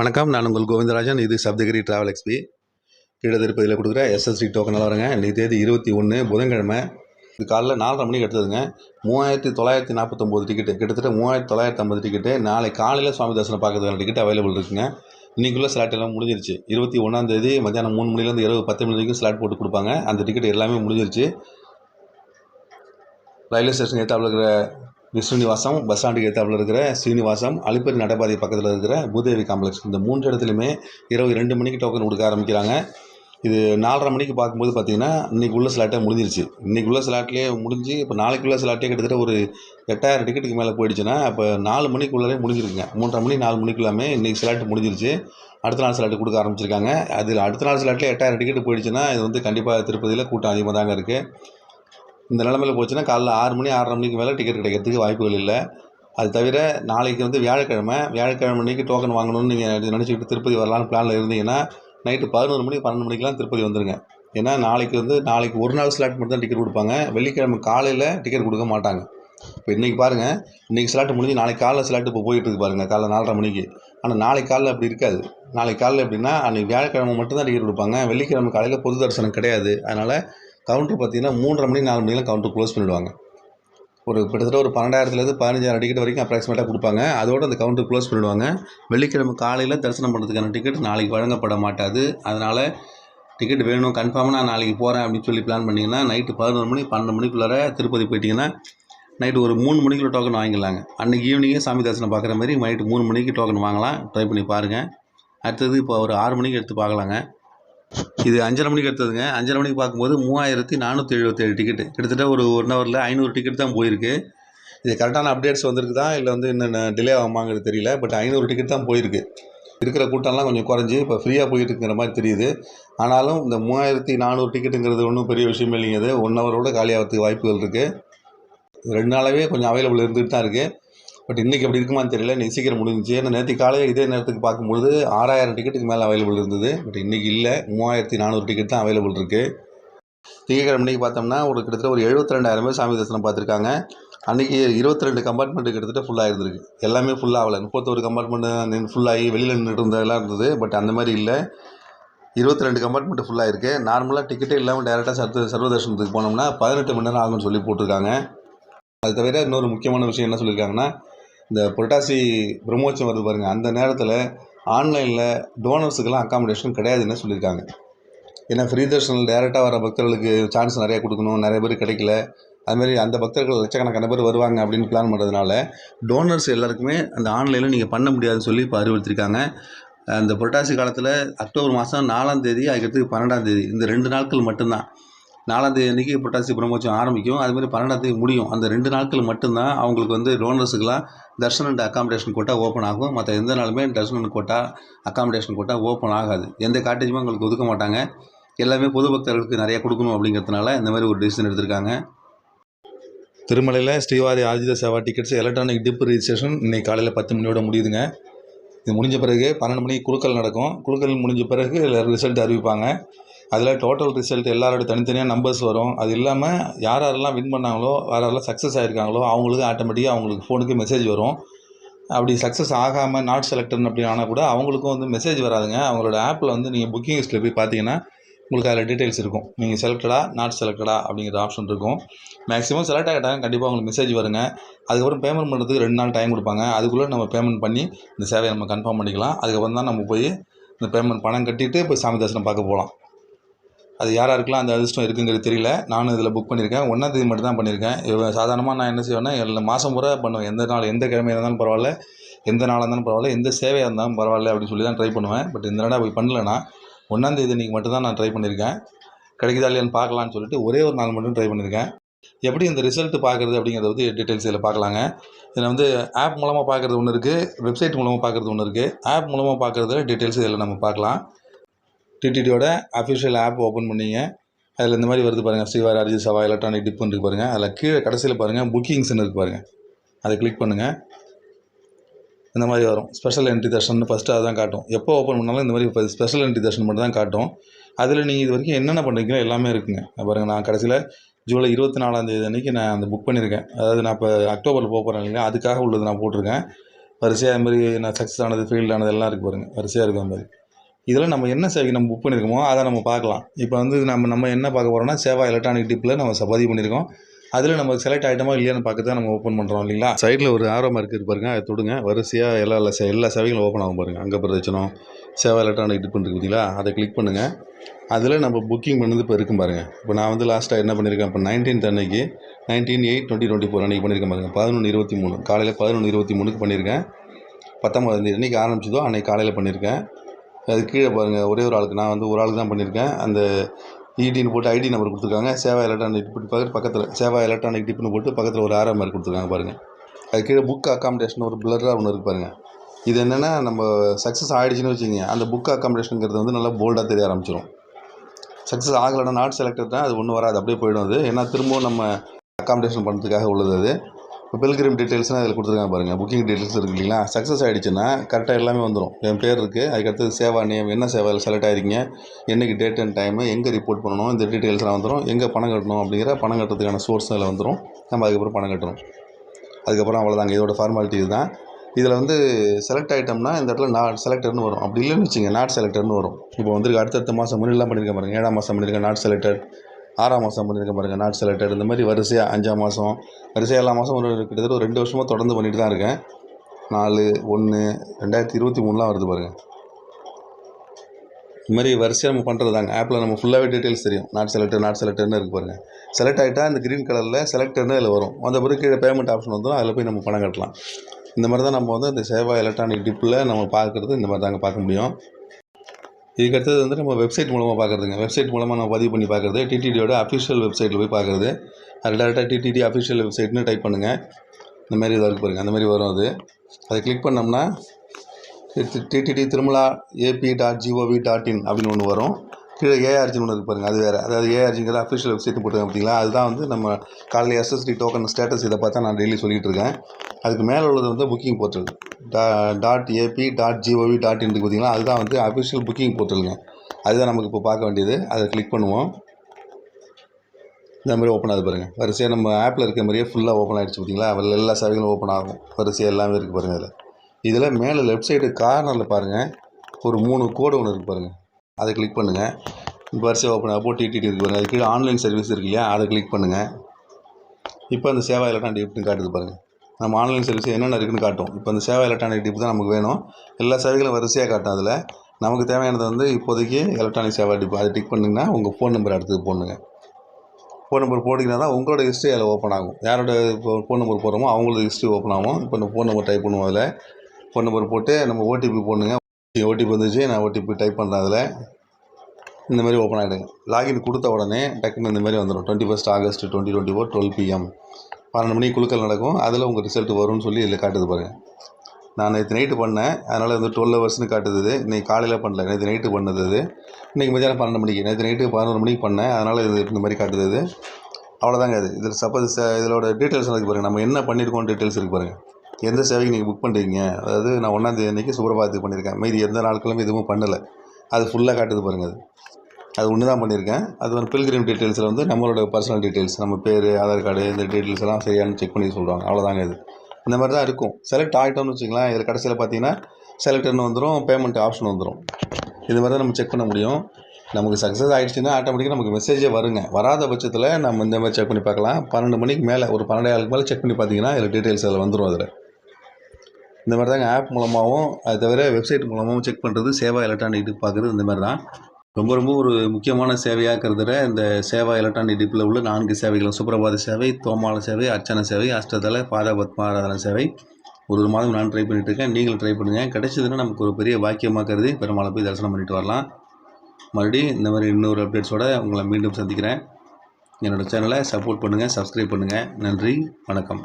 வணக்கம். நான் உங்கள் கோவிந்தராஜன். இது சப்தகிரி ட்ராவல் எக்ஸ்பி கீழே திருப்பதியில் கொடுக்குற எஸ்எஸ்டி டோக்கனில் வரேங்க. இன்றைக்கி தேதி இருபத்தி ஒன்று புதன்கிழமை. இது காலைல நாலரை மணிக்கு எடுத்ததுங்க. மூவாயிரத்தி தொள்ளாயிரத்தி நாற்பத்தொம்போது டிக்கெட்டு கிட்டத்தட்ட மூவாயிரத்தி தொள்ளாயிரத்தி ஐம்பது டிக்கெட்டு நாளை காலையில் சுவாமி தரிசனம் பார்க்கறதுக்கான டிக்கெட் அவைலபிள் இருக்குங்க. இன்றைக்குள்ளே ஸ்லாட் எல்லாம் முடிஞ்சிருச்சு. இருபத்தி ஒன்றாந்தேதி மத்தியானம் மூணு மணிலேருந்து இரவு பத்து மணி வரைக்கும் ஸ்லாட் போட்டு கொடுப்பாங்க. அந்த டிக்கெட் எல்லாமே முடிஞ்சிருச்சு. ரயில்வே ஸ்டேஷன் ஏற்றாப்புல இருக்கிற விஸ்ரீனிவாசம் பஸ் ஸ்டாண்டுக்கு ஏற்றாப்புல இருக்கிற ஸ்ரீனிவாசம் அலிப்பேரி நடைபாதை பக்கத்தில் இருக்கிற பூதேவி காம்ப்ளெக்ஸ் இந்த மூன்று இடத்துலையுமே இரவு ரெண்டு மணிக்கு டோக்கன் கொடுக்க ஆரம்பிக்கிறாங்க. இது நாலரை மணிக்கு பார்க்கும்போது பார்த்தீங்கன்னா இன்றைக்கி உள்ள ஸ்லாட்டே முடிஞ்சிருச்சு. இன்றைக்கி உள்ள ஸ்லாட்லேயே முடிஞ்சு இப்போ நாளைக்குள்ளே ஸ்லாட்டே கிட்டத்தட்ட ஒரு எட்டாயிரம் டிக்கெட்டுக்கு மேலே போயிடுச்சுன்னா இப்போ நாலு மணிக்குள்ளே முடிஞ்சிருக்குங்க. மூன்றரை மணி நாலு மணிக்குள்ளாமே இன்றைக்கி ஸ்லாட் முடிஞ்சிருச்சு. அடுத்த நாள் ஸ்லாட்டு கொடுக்க ஆரம்பிச்சிருக்காங்க. அதில் அடுத்த நாள் ஸ்லாட்டில் எட்டாயிரம் டிக்கெட் போயிடுச்சுன்னா இது வந்து கண்டிப்பாக திருப்பதியில் கூட்டம் அதிகமாக தாங்க இருக்குது இந்த நிலமையில் போச்சுன்னா காலைல ஆறு மணி ஆறரை மணிக்கு மேலே டிக்கெட் கிடைக்கிறதுக்கு வாய்ப்புகள் இல்லை. அது தவிர நாளைக்கு வந்து வியாழக்கிழமை வியாழக்கிழமை அன்றைக்கி டோக்கன் வாங்கணும்னு நீங்கள் நினச்சிக்கிட்டு திருப்பதி வரலான்னு பிளானில் இருந்தீங்கன்னா நைட்டு பதினோரு மணி பன்னெண்டு மணிக்கெலாம் திருப்பதி வந்துடுங்க ஏன்னா நாளைக்கு வந்து நாளைக்கு ஒரு நாள் ஸ்லாட் மட்டும் தான் டிக்கெட் கொடுப்பாங்க. வெள்ளிக்கிழமை காலையில் டிக்கெட் கொடுக்க மாட்டாங்க. இப்போ இன்றைக்கி பாருங்கள் இன்றைக்கி ஸ்லாட்டு முடிஞ்சு நாளைக்கு காலைல ஸ்லாட்டு இப்போ போயிட்டு இருக்கு பாருங்கள் காலைல நாலரை மணிக்கு. ஆனால் நாளைக்கு காலைல அப்படி இருக்காது. நாளைக்கு காலைல எப்படின்னா அன்றைக்கி வியாழக்கிழமை மட்டும் தான் டிக்கெட் கொடுப்பாங்க. வெள்ளிக்கிழமை காலையில் பொது தரிசனம் கிடையாது. அதனால் கவுண்டர் பார்த்தீங்கன்னா மூன்றரை மணி நாலு மணிக்கெலாம் கவுண்டர் க்ளோஸ் பண்ணிவிடுவாங்க ஒரு கிட்டத்தட்ட ஒரு பன்னெண்டாயிரத்துலேருந்து பதினஞ்சாயிரம் டிக்கெட் வரைக்கும் அப்ராக்சிமேட்டாக கொடுப்பாங்க. அதோடு அந்த கவுண்டர் க்ளோஸ் பண்ணிவிடுவாங்க வெள்ளிக்கிழமை காலையில் தரிசனம் பண்ணுறதுக்கான டிக்கெட் நாளைக்கு வழங்கப்பட மாட்டாது. அதனால் டிக்கெட் வேணும் கன்ஃபார்மாக நான் நாளைக்கு போகிறேன் அப்படின்னு சொல்லி பிளான் பண்ணிங்கன்னா நைட்டு பதினொரு மணி பன்னெண்டு மணிக்குள்ளார திருப்பதி போயிட்டிங்கன்னா நைட்டு ஒரு மூணு மணிக்குள்ள டோக்கன் வாங்கிக்கலாங்க அன்றைக்கி ஈவினிங்கே சாமி தரிசனம் பார்க்குற மாதிரி நைட்டு மூணு மணிக்கு டோக்கன் வாங்கலாம். ட்ரை பண்ணி பாருங்கள் அடுத்தது இப்போ ஒரு ஆறு மணிக்கு எடுத்து பார்க்கலாங்க. இது அஞ்சரை மணிக்கு எடுத்ததுங்க. அஞ்சரை மணிக்கு பார்க்கும்போது மூவாயிரத்தி நானூற்றி எழுபத்தேழு டிக்கெட்டு கிட்டத்தட்ட ஒரு ஒன் ஹவரில் ஐநூறு டிக்கெட் தான் போயிருக்கு. இது கரெக்டான அப்டேட்ஸ் வந்திருக்குதா? இல்லை வந்து இன்னும் டிலே ஆகுமாங்கிறது தெரியல. பட் ஐநூறு டிக்கெட் தான் போயிருக்கு. இருக்கிற கூட்டம்லாம் கொஞ்சம் குறைஞ்சி இப்போ ஃப்ரீயாக போயிட்டுருக்குற மாதிரி தெரியுது. ஆனாலும் இந்த மூவாயிரத்தி நானூறு டிக்கெட்டுங்கிறது ஒன்றும் பெரிய விஷயம் இல்லைங்க அது ஒன் ஹவரோட காலியாகிறதுக்கு வாய்ப்புகள் இருக்குது ரெண்டு நாளாகவே கொஞ்சம் அவைலபிள் இருந்துகிட்டு தான் இருக்குது பட் இன்றைக்கி அப்படி இருக்குமான்னு தெரியல. இன்னைக்கு சீக்கிரம் முடிஞ்சிச்சு. ஏன்னா நேற்று காலையில் இதே நேரத்துக்கு பார்க்கும்பொழுது ஆறாயிரம் டிக்கெட்டுக்கு மேலே அவைலபிள் இருந்தது. பட் இன்றைக்கி இல்லை. மூவாயிரத்தி நானூறு டிக்கெட் தான் அவைலபிள் இருக்குது திங்கக்கிழமை அன்றைக்கி பார்த்தோம்னா ஒரு கிட்டத்தட்ட ஒரு எழுபத்தி ரெண்டாயிரம் பேர் சாமி தரிசனம் பார்த்துருக்காங்க. அன்றைக்கி இருபத்தி ரெண்டு கம்பார்ட்மெண்ட்டு கிட்டத்தட்ட ஃபுல்லாக இருந்திருக்கு எல்லாமே ஃபுல்லாக ஆகலை. முப்பத்தொரு கம்பார்ட்மெண்ட் ஃபுல்லாகி வெளியில் நின்றுட்டு இருந்ததெல்லாம் இருந்தது. பட் அந்த மாதிரி இல்லை. இருபத்தி ரெண்டு கம்பார்ட்மெண்ட் ஃபுல்லாக இருக்குது நார்மலாக டிக்கெட்டே இல்லாமல் டேரெக்டாக சர்வ சர்வதர்ஷனத்துக்கு போனோம்னா பதினெட்டு மணி நேரம் ஆகும்னு சொல்லி போட்டிருக்காங்க. அது தவிர இன்னொரு முக்கியமான விஷயம் என்ன சொல்லியிருக்காங்கன்னா இந்த புரட்டாசி பிரம்மோற்சவம் வருது பாருங்கள் அந்த நேரத்தில் ஆன்லைனில் டோனர்ஸுக்கெல்லாம் அக்காமடேஷன் கிடையாதுன்னு சொல்லியிருக்காங்க. ஏன்னா ஃப்ரீ தர்ஷனில் டேரெக்டாக வர பக்தர்களுக்கு சான்ஸ் நிறையா கொடுக்கணும். நிறைய பேர் கிடைக்கல. அதுமாரி அந்த பக்தர்கள் லட்சக்கணக்கான பேர் வருவாங்க அப்படின்னு பிளான் பண்ணுறதுனால டோனர்ஸ் எல்லாருக்குமே அந்த ஆன்லைனில் நீங்கள் பண்ண முடியாதுன்னு சொல்லி இப்போ அறிவுறுத்திருக்காங்க. அந்த புரட்டாசி காலத்தில் அக்டோபர் மாதம் நாலாம் தேதி அதுக்கடுத்து பன்னெண்டாம் தேதி இந்த ரெண்டு நாட்கள் மட்டும்தான். நாலாம் தேதி அன்றைக்கி புரட்டாசி பிரம்மோற்சவம் ஆரம்பிக்கும். அதுமாதிரி பன்னெண்டாம் தேதி முடியும். அந்த ரெண்டு நாட்கள் மட்டும்தான் அவங்களுக்கு வந்து டோனர்ஸுக்கெலாம் darshan and accommodation quota open ஆகும். மற்ற எந்த நாளுமே darshan quota accommodation quota open ஆகாது. எந்த காட்டேஜுமே அவங்களுக்கு ஒதுக்க மாட்டாங்க. எல்லாமே பொது பக்தர்களுக்கு நிறையா கொடுக்கணும் அப்படிங்கிறதுனால இந்த மாதிரி ஒரு டிசிஷன் எடுத்திருக்காங்க. திருமலையில் Srivari ஆதித seva tickets electronic dip registration இன்னைக்கு காலையில் பத்து மணியோட முடியுதுங்க. இது முடிஞ்ச பிறகு பன்னெண்டு மணிக்கு குழுக்கள் நடக்கும். குழுக்கள் முடிஞ்ச பிறகு ரிசல்ட் அறிவிப்பாங்க. அதில் டோட்டல் ரிசல்ட் எல்லாரோட தனித்தனியாக நம்பர்ஸ் வரும். அது இல்லாமல் யார் யாரெல்லாம் வின் பண்ணாங்களோ யார் யாரெல்லாம் சக்ஸஸ் ஆகிருக்காங்களோ அவங்களுக்கு ஆட்டோமேட்டிக்காக அவங்களுக்கு ஃபோனுக்கு மெசேஜ் வரும். அப்படி சக்ஸஸ் ஆகாமல் நாட் செலக்டட் அப்படி ஆனால் கூட அவங்களுக்கும் வந்து மெசேஜ் வராதுங்க. அவங்களோட ஆப்பில் வந்து நீங்கள் புக்கிங் லிஸ்ட்டில் போய் பார்த்தீங்கன்னா உங்களுக்கு அதில் டீட்டெயில்ஸ் இருக்கும். நீங்கள் செலக்டடா நாட் செலக்டடா அப்படிங்கிற ஆப்ஷன் இருக்கும். மேக்ஸிமம் செலக்ட் ஆகிட்டாங்க கண்டிப்பாக உங்களுக்கு மெசேஜ் வருங்க. அதுக்கப்புறம் பேமெண்ட் பண்ணுறதுக்கு ரெண்டு நாள் டைம் கொடுப்பாங்க. அதுக்குள்ளே நம்ம பேமெண்ட் பண்ணி இந்த சேவையை நம்ம கன்ஃபார்ம் பண்ணிக்கலாம். அதுக்கப்புறம் தான் நம்ம போய் இந்த பேமெண்ட் பணம் கட்டிட்டு போய் சாமி தரிசனம் பார்க்க போகலாம். அது யார் யாருக்கெல்லாம் அந்த அதிர்ஷ்டம் இருக்குங்கிறது தெரியல. நானும் இதில் புக் பண்ணியிருக்கேன் ஒன்றாம் தேதி மட்டும் தான் பண்ணியிருக்கேன் இவ- சாதாரணமாக நான் என்ன செய்வேன்னா எல்லா மாதம் பூரா பண்ணுவேன். எந்த நாள் எந்த கிழமையாக இருந்தாலும் பரவாயில்ல எந்த நாளாக இருந்தாலும் பரவாயில்ல எந்த சேவையாக இருந்தாலும் பரவாயில்ல அப்படின்னு சொல்லி தான் ட்ரை பண்ணுவேன். பட் இந்த தடவை அப்படி பண்ணலனா ஒன்றாந்தேதி நீங்கள் மட்டும் தான் நான் ட்ரை பண்ணியிருக்கேன் கிடைக்குதா இல்லையான்னு பார்க்கலான்னு சொல்லிட்டு ஒரே ஒரு நாள் மட்டும் ட்ரை பண்ணியிருக்கேன் எப்படி இந்த ரிசல்ட் பார்க்குறது அப்படிங்கிறத பற்றி டீட்டெயில்ஸ் இதில் பார்க்கலாங்க. இதில் வந்து ஆப் மூலமாக பார்க்குறது ஒன்று இருக்குது வெப்சைட் மூலமாக பார்க்குறது ஒன்று இருக்குது ஆப் மூலமாக பார்க்குறதுல டீட்டெயில்ஸ் இதில் நம்ம பார்க்கலாம். டிடிடியோட அஃபிஷியல் ஆப் ஓப்பன் பண்ணிங்க. அதில் இந்த மாதிரி வருது பாருங்கள் சிவார் அரிஜி சவா எலக்ட்ரானிக் டிப்புன்னு இருக்கு பாருங்கள் அதில் கீழே கடைசியில் பாருங்கள் புக்கிங்ஸ்னு இருக்கு பாருங்கள் அதை கிளிக் பண்ணுங்கள் இந்த மாதிரி வரும். ஸ்பெஷல் என்ட்ரி தர்ஷன் ஃபஸ்ட்டு அதான் காட்டும். எப்போ ஓப்பன் பண்ணாலும் இந்த மாதிரி இப்போ ஸ்பெஷல் என்ட்ரி தர்ஷன் மட்டும் தான் காட்டும். அதில் நீங்கள் இது வரைக்கும் என்னென்ன பண்ணுறீங்களோ எல்லாமே இருக்குங்க. பாருங்கள் நான் கடைசியில் ஜூலை இருபத்தி நாலாந்தேதி அன்றைக்கி நான் அந்த புக் பண்ணியிருக்கேன். அதாவது நான் இப்போ அக்டோபரில் போக போகிறேன் இல்லைங்க அதுக்காக உள்ளது நான் போட்டிருக்கேன். வரிசையாக அது மாதிரி நான் சக்ஸஸ் ஆனது ஃபெயில் ஆனது எல்லாம் இருக்குது பாருங்கள் வரிசையாக இருக்கும் மாதிரி. இதில் நம்ம என்ன சேவைக்கு நம்ம புக் பண்ணியிருக்கோமோ அதை நம்ம பார்க்கலாம். இப்போ வந்து நம்ம நம்ம என்ன பார்க்க போகிறோம்னா சேவா எலக்ட்ரானிக் டிப்பில் நம்ம பதிவு பண்ணியிருக்கோம் அதில் நம்ம செலக்ட் ஆகிட்டோமா இல்லையான்னு பார்க்க தான் நம்ம ஓப்பன் பண்ணுறோம் இல்லைங்களா? சைடில் ஒரு ஆரோ மார்க் பாருங்க அதை தொடுங்க. வரிசையாக எல்லா எல்லா எல்லா சேவைகளும் ஓப்பன் ஆகும் பாருங்கள் அங்கே பிரதட்சணம் சேவா எலக்ட்ரானிக் டிப் இருக்கு பார்த்தீங்களா அதை கிளிக் பண்ணுங்கள் அதில் நம்ம புக்கிங் பண்ணது இப்போ இருக்கும் பாருங்கள் இப்போ நான் வந்து லாஸ்ட்டாக என்ன பண்ணியிருக்கேன் இப்போ நைன்டீன்த் அன்னைக்கு nineteen eight twenty twenty four அன்றைக்கி பண்ணியிருக்கேன் பாருங்கள் பதினொன்று இருபத்தி மூணு. காலையில் பதினொன்று இருபத்தி மூணுக்கு பண்ணியிருக்கேன் பத்தொம்பதாம் அன்றைக்கி ஆரம்பிச்சதோ அன்றைக்கி காலையில் பண்ணியிருக்கேன் அது கீழே பாருங்கள் ஒரே ஒரு ஆளுக்கு. நான் வந்து ஒரு ஆளுக்கு தான் பண்ணியிருக்கேன். அந்த இடின்னு போட்டு ஐடி நம்பர் கொடுத்துருக்காங்க. சேவா எலக்ட்ரானிக் டிப் பார்த்து பக்கத்தில் சேவா எலக்ட்ரானிக் டிப்னு போட்டு பக்கத்தில் ஒரு ஆரம் மாதிரி கொடுத்துருக்காங்க பாருங்கள் அது கீழே புக் அக்காமடேஷன் ஒரு பிளராக ஒன்று இருக்குது பாருங்கள் இது என்னென்னா நம்ம சக்ஸஸ் ஆகிடுச்சின்னு வச்சுக்கோங்க. அந்த புக் அக்காமடேஷனுங்கிறது வந்து நல்லா போல்டாக தெரிய ஆரம்பிச்சிடும் சக்ஸஸ் ஆகலைன்னா நாட் செலக்டட்னா அது ஒன்றும் வராது. அப்படியே போயிடும் அது. ஏன்னா திரும்பவும் நம்ம அக்காமடேஷன் பண்ணுறதுக்காக உள்ளது அது. இப்போ பில்கிரிம் டீட்டெயில்ஸ்னால் அதில் கொடுத்துருக்காங்க பாருங்கள் புக்கிங் டீட்டெயில்ஸ் இருக்கு இல்லைங்களா? சக்ஸஸ் ஆகிடுச்சுன்னா கரெக்டாக எல்லாமே வந்துடும் என் பேர் இருக்குது அதுக்கடுத்து சேவா நேம் என்ன சேவையில் செலக்ட் ஆகிருக்கீங்க என்னைக்கு டேட் அண்ட் டைமு எங்கே ரிப்போர்ட் பண்ணணும்? இந்த டீட்டெயில்ஸ்லாம் வந்துடும் எங்கே பணம் கட்டணும் அப்படிங்கிற பணம் கட்டுறதுக்கான சோர்ஸ் அதில் வந்துடும் நம்ம அதுக்கப்புறம் பணம் கட்டணும் அதுக்கப்புறம் அவ்வளோதாங்க இதோட ஃபார்மாலிட்டி இதுதான். இதில் வந்து செலக்ட் ஆகிட்டோம்னா இந்த இடத்துல நாட் செலக்டர்னு வரும். அப்படி இல்லைன்னு வச்சுங்க நாட் செலக்டர்னு வரும். இப்போ வந்துருக்கு அடுத்தடுத்த மாதம் முன்னெல்லாம் பண்ணியிருக்கேன் பாருங்கள் ஏழாம் மாதம் பண்ணியிருக்கேன் நாட் செலக்டர் ஆறாம் மாதம் பண்ணியிருக்க பாருங்கள் நாட் செலக்டட் இந்த மாதிரி வரிசையாக அஞ்சாம் மாதம் வரிசையாக எல்லா மாதம் ஒரு கிட்டத்தட்ட ஒரு ரெண்டு வருஷமாக தொடர்ந்து பண்ணிட்டு தான் இருக்கேன். நாலு ஒன்று ரெண்டாயிரத்தி இருபத்தி மூணுலாம் வருது பாருங்கள் இது மாதிரி வரிசையாக நம்ம பண்ணுறது தாங்க. ஆப்பில் நம்ம ஃபுல்லாகவே டீட்டெயில்ஸ் தெரியும். நாட் செலக்டர் நாட் செலக்டர்னு இருக்கு பாருங்கள் செலக்ட் ஆகிட்டா இந்த க்ரீன் கலரில் செலக்டர்னு அதில் வரும். அந்த பிறகு கீழே பேமெண்ட் ஆப்ஷன் வந்துடும் அதில் போய் நம்ம பணம் கட்டலாம். இந்த மாதிரி தான் நம்ம வந்து இந்த சேவா எலக்ட்ரானிக் டிப்பில் நம்ம பார்க்குறது இந்த மாதிரி தாங்க பார்க்க முடியும். இதுக்கு அடுத்தது வந்து நம்ம வெப்சைட் மூலமாக பார்க்குறதுங்க வெப்சைட் மூலமாக நம்ம பதிவு பண்ணி பார்க்குறது டிடிடியோட அஃபிஷியல் வெப்சைட்டில் போய் பார்க்குறது அது டேரெக்டாக டிடிடி அஃபிஷியல் வெப்சைட்னு டைப் பண்ணுங்கள் இந்த மாதிரி இதாக இருக்கு பாருங்கள் அந்த மாதிரி வரும் அது அதை கிளிக் பண்ணோம்னா TTD Tirumala AP dot G O V dot in அப்படின்னு ஒன்று வரும் கீழே ஏஆர்ஜின்னு ஒன்று பாருங்க அது வேறு. அதாவது ஏஆர்ஜிங்கிறது அஃபிஷியல் வெப்சைட் போட்டுருங்க பார்த்தீங்களா அதுதான் வந்து நம்ம காலையில் எஸ்எஸ்டி டோக்கன் ஸ்டேட்டஸ் இதை பார்த்தா நான் டெய்லி சொல்லிகிட்டு இருக்கேன். அதுக்கு மேலே உள்ளது வந்து புக்கிங் போர்ட்டல் டா dot AP dot G O V dot in பார்த்தீங்களா அதுதான் வந்து அஃபிஷியல் புக்கிங் போர்ட்டலுங்க அதுதான் நமக்கு இப்போ பார்க்க வேண்டியது. அதை கிளிக் பண்ணுவோம். இந்த மாதிரி ஓப்பன் ஆகுது பாருங்கள் வரிசையாக நம்ம ஆப்பில் இருக்க மாதிரியே ஃபுல்லாக ஓப்பன் ஆகிடுச்சு பார்த்தீங்களா அதில் எல்லா சேவைகளும் ஓப்பன் ஆகும். வரிசையாக எல்லாமே இருக்குது பாருங்கள் அதில். இதில் மேலே லெஃப்ட் சைடு கார்னரில் பாருங்கள் ஒரு மூணு கோடு ஒன்று இருக்குது பாருங்கள் அதை கிளிக் பண்ணுங்கள் இப்போ வரிசை ஓப்பன் ஆகும் டிடிடி இருக்குது பாருங்கள் அது கீழே ஆன்லைன் சர்வீஸ் இருக்கு இல்லையா? அதை கிளிக் பண்ணுங்கள் இப்போ அந்த சேவா எலக்ட்ரானிக் டிப்னு காட்டுது பாருங்கள் நம்ம ஆன்லைன் சர்வீஸ் என்னென்ன இருக்குன்னு காட்டும் இப்போ அந்த சேவா எலக்ட்ரானிக் டிப் தான் நமக்கு வேணும். எல்லா சேவைகளும் வரிசையாக காட்டும் அதில். நமக்கு தேவையானது வந்து இப்போதைக்கு எலக்ட்ரானிக் சேவா டிப் அதை டிக் பண்ணிங்கன்னா உங்கள் ஃபோன் நம்பர் அடுத்தது போடணுங்க. ஃபோன் நம்பர் போட்டிங்கன்னா தான் உங்களோட ஹிஸ்ட்ரி அதில் ஓப்பன் ஆகும். யாரோட இப்போ ஃபோன் நம்பர் போடுறோமோ அவங்களோட ஹிஸ்ட்ரி ஓப்பன் ஆகும். இப்போ நம்ம ஃபோன் நம்பர் டைப் பண்ணுவோம் அதில். ஃபோன் நம்பர் போட்டு நம்ம ஓடிபி போடணுங்க ஓடிபி வந்துச்சு நான் ஓடிபி டைப் பண்ணுறேன் அதில். இந்த மாதிரி ஓப்பன் ஆகிடுங்க லாகின் கொடுத்த உடனே டக்குன்னு இந்த மாதிரி வந்துடும் twenty first August twenty twenty four twelve PM பன்னெண்டு மணிக்கு குழுக்கள் நடக்கும். அதில் உங்கள் ரிசல்ட் வரும்னு சொல்லி இதில் காட்டுது பாருங்கள் நான் நேற்று நைட்டு பண்ணேன். அதனால் வந்து டுவெல் ஹவர்ஸ்னு காட்டுது இன்றைக்கி காலையில் பண்ணல. நேற்று நைட்டு பண்ணது இது. இன்றைக்கி மத்தியானம் பன்னெண்டு மணிக்கு. நேற்று நைட்டு பதினொரு மணிக்கு பண்ணேன். அதனால் இது இந்த மாதிரி காட்டுது அவ்வளோதாங்க அது இதில் சப்போஸ் இதோட டீட்டெயில்ஸ் இருக்கு பாருங்கள் நம்ம என்ன பண்ணியிருக்கோம் டீட்டெயில்ஸ் இருக்கு பாருங்கள் எந்த சேவைக்கு நீங்கள் புக் பண்ணுறீங்க அதாவது நான் ஒன்றாந்தேதி அன்றைக்கி சுப்ரபாதத்துக்கு பண்ணியிருக்கேன். மீதி எந்த நாட்களும் எதுவும் பண்ணலை. அது ஃபுல்லாக காட்டுது பாருங்கள் அது. அது ஒன்று தான் பண்ணியிருக்கேன். அது வந்து பில்கிரிம் டீட்டெயில்ஸில் வந்து நம்மளோட பர்சனல் டீட்டெயில்ஸ் நம்ம பேர் ஆதார் கார்டு இந்த டீட்டெயில்ஸ் எல்லாம் சரியானு செக் பண்ணி சொல்லுவாங்க அவ்வளோதாங்க இது. இந்த மாதிரி தான் இருக்கும். செலக்ட் ஆகிட்டோம்னு வச்சுக்கலாம் இதில் கடைசியில் பார்த்தீங்கன்னா செலக்டர்னு வந்துடும் பேமெண்ட் ஆப்ஷன் வந்துடும் இது மாதிரி தான் நம்ம செக் பண்ண முடியும். நமக்கு சக்ஸஸ் ஆகிடுச்சுன்னா ஆட்டோமேட்டிக்காக நமக்கு மெசேஜே வருங்க. வராத பட்சத்தில் நம்ம இந்த மாதிரி செக் பண்ணி பார்க்கலாம். பன்னெண்டு மணிக்கு மேலே ஒரு பன்னெண்டு ஆளுக்கு மேலே செக் பண்ணி பார்த்தீங்கன்னா இதில் டீட்டெயில்ஸ் அதில் வந்துடும் அதில். இந்த மாதிரி தாங்க ஆப் மூலமாகவும் அது தவிர வெப்சைட் மூலமாகவும் செக் பண்ணுறது சேவா எலக்ட்ரானிக் டிப் பார்க்குறது இந்த மாதிரி தான். ரொம்ப ரொம்ப ஒரு முக்கியமான சேவையாக இருக்கிறதுல இந்த சேவா எலக்ட்ரானிக் டிப்பில் உள்ள நான்கு சேவைகளும் சுப்ரபாத சேவை தோமால சேவை அர்ச்சனை சேவை அஷ்டதல பாதபத்மா சேவை. ஒரு ஒரு மாதம் நான் ட்ரை பண்ணிட்டு இருக்கேன் நீங்களும் ட்ரை பண்ணுங்கள் கிடைச்சதுன்னா நமக்கு ஒரு பெரிய பாக்கியமாக கருதி பெருமாளை போய் தரிசனம் பண்ணிட்டு வரலாம். மறுபடியும் இந்த மாதிரி இன்னொரு அப்டேட்ஸோட உங்களை மீண்டும் சந்திக்கிறேன். என்னோடய சேனலை சப்போர்ட் பண்ணுங்கள் சப்ஸ்கிரைப் பண்ணுங்கள் நன்றி வணக்கம்.